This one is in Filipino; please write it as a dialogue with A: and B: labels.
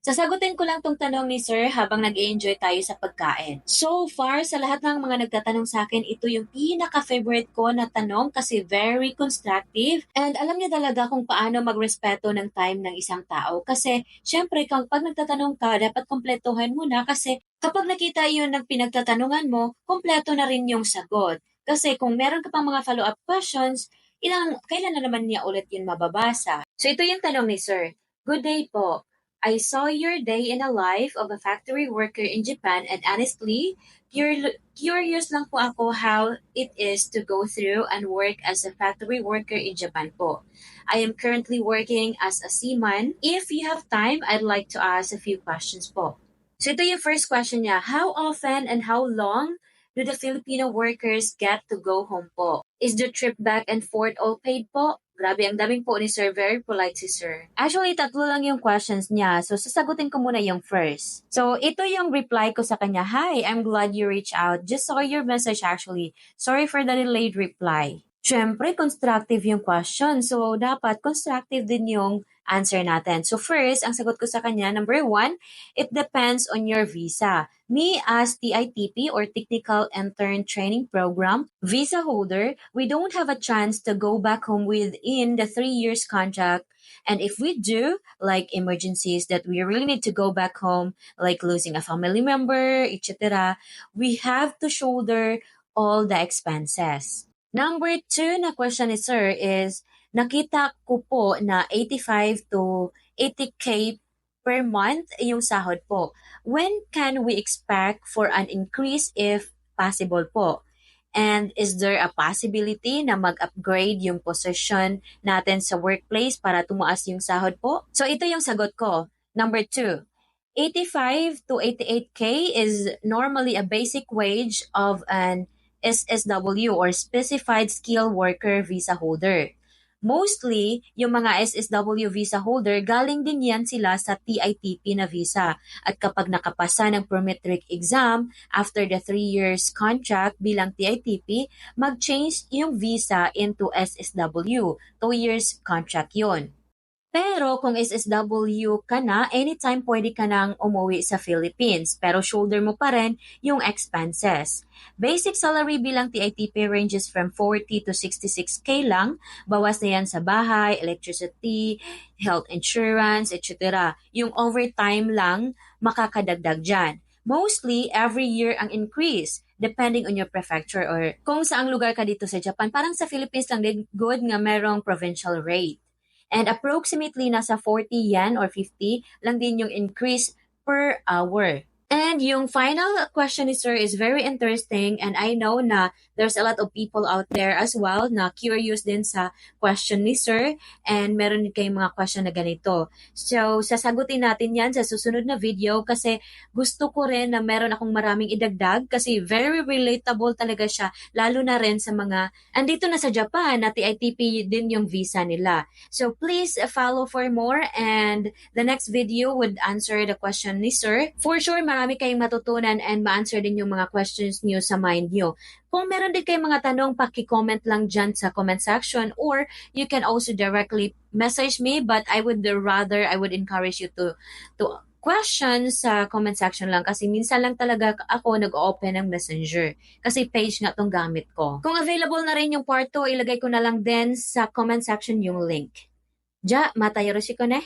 A: Sasagutin ko lang tong tanong ni Sir habang nag enjoy tayo sa pagkain. So far, sa lahat ng mga nagtatanong sa akin, ito yung pinaka-favorite ko na tanong kasi very constructive. And alam niya talaga kung paano magrespeto ng time ng isang tao. Kasi, syempre, kung pag nagtatanong ka, dapat kompletuhan mo na kasi kapag nakita yun ng pinagtatanungan mo, kompleto na rin yung sagot. Kasi kung meron ka pang mga follow-up questions, ilang, kailan na naman niya ulit yun mababasa? So ito yung tanong ni Sir. Good day po. I saw your day in a life of a factory worker in Japan and honestly, cur- curious lang po ako how it is to go through and work as a factory worker in Japan po. I am currently working as a seaman. If you have time, I'd like to ask a few questions po. So ito yung first question niya. How often and how long do the Filipino workers get to go home po? Is the trip back and forth all paid po? Grabe, ang daming po ni Sir. Very polite si Sir. Actually, tatlo lang yung questions niya. So, sasagutin ko muna yung first. So, ito yung reply ko sa kanya. Hi, I'm glad you reached out. Just saw your message actually. Sorry for the delayed reply. Siyempre, constructive yung question. So, dapat constructive din yung answer natin. So first, ang sagot ko sa kanya, number one, it depends on your visa. Me as TITP or Technical Intern Training Program visa holder, we don't have a chance to go back home within the three years contract. And if we do, like emergencies that we really need to go back home, like losing a family member, etc., we have to shoulder all the expenses. Number two na question ni sir is, nakita ko po na 85 to 80k per month yung sahod po. When can we expect for an increase if possible po? And is there a possibility na mag-upgrade yung position natin sa workplace para tumaas yung sahod po? So ito yung sagot ko. Number two, 85 to 88k is normally a basic wage of an SSW or Specified Skill Worker Visa Holder. Mostly, yung mga SSW visa holder, galing din yan sila sa TITP na visa. At kapag nakapasa ng Prometric exam, after the 3 years contract bilang TITP, mag-change yung visa into SSW. 2 years contract yon. Pero kung SSW ka na, anytime pwede ka nang umuwi sa Philippines. Pero shoulder mo pa rin yung expenses. Basic salary bilang TITP ranges from 40 to 66k lang. Bawas na yan sa bahay, electricity, health insurance, etc. Yung overtime lang makakadagdag dyan. Mostly, every year ang increase depending on your prefecture or kung saang lugar ka dito sa Japan. Parang sa Philippines lang din good nga merong provincial rate. And approximately nasa 40 yen or 50 lang din yung increase per hour. And yung final question ni Sir is very interesting and I know na there's a lot of people out there as well na curious din sa question ni Sir and meron din kayong mga question na ganito. So, sasagutin natin yan sa susunod na video kasi gusto ko rin na meron akong maraming idagdag kasi very relatable talaga siya lalo na rin sa mga andito na sa Japan na TITP din yung visa nila. So, please follow for more and the next video would answer the question ni Sir. For sure, marami kayong matutunan and ma-answer din yung mga questions niyo sa mind niyo. Kung meron din kayong mga tanong, paki-comment lang dyan sa comment section or you can also directly message me but I would rather, I would encourage you to, to question sa comment section lang kasi minsan lang talaga ako nag-open ng messenger kasi page nga tong gamit ko. Kung available na rin yung part 2, ilagay ko na lang din sa comment section yung link. Ja, matayo ko ne?